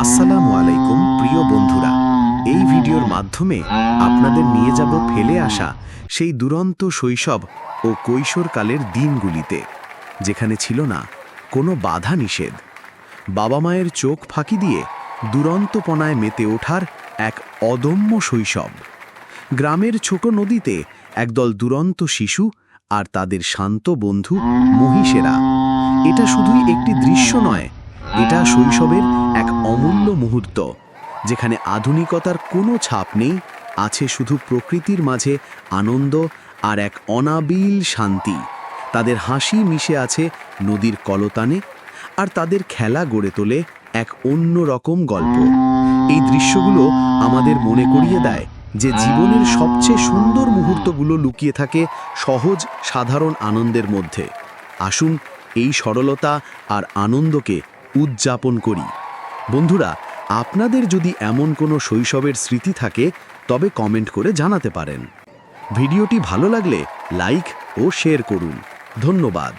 আসসালামু আলাইকুম, প্রিয় বন্ধুরা। এই ভিডিওর মাধ্যমে আপনাদের নিয়ে যাব ফেলে আসা সেই দুরন্ত শৈশব ও কৈশোরকালের দিনগুলিতে, যেখানে ছিল না কোনো বাধা নিষেধ। বাবা মায়ের চোখ ফাঁকি দিয়ে দুরন্তপনায় মেতে ওঠার এক অদম্য শৈশব। গ্রামের ছোট নদীতে একদল দুরন্ত শিশু আর তাদের শান্ত বন্ধু মহিষেরা। এটা শুধুই একটি দৃশ্য নয় এটা শৈশবের এক অমূল্য মুহূর্ত, যেখানে আধুনিকতার কোনো ছাপ নেই, আছে শুধু প্রকৃতির মাঝে আনন্দ আর এক অনাবিল শান্তি। তাদের হাসি মিশে আছে নদীর কলতানে আর তাদের খেলা গড়ে তোলে এক অন্য রকম গল্প। এই দৃশ্যগুলো আমাদের মনে করিয়ে দেয় যে জীবনের সবচেয়ে সুন্দর মুহূর্তগুলো লুকিয়ে থাকে সহজ, সাধারণ আনন্দের মধ্যে। আসুন এই সরলতা আর আনন্দকে উদযাপন করি। বন্ধুরা, আপনাদের যদি এমন কোনো শৈশবের স্মৃতি থাকে, তবে কমেন্ট করে জানাতে পারেন। ভিডিওটি ভালো লাগলে লাইক ও শেয়ার করুন। ধন্যবাদ।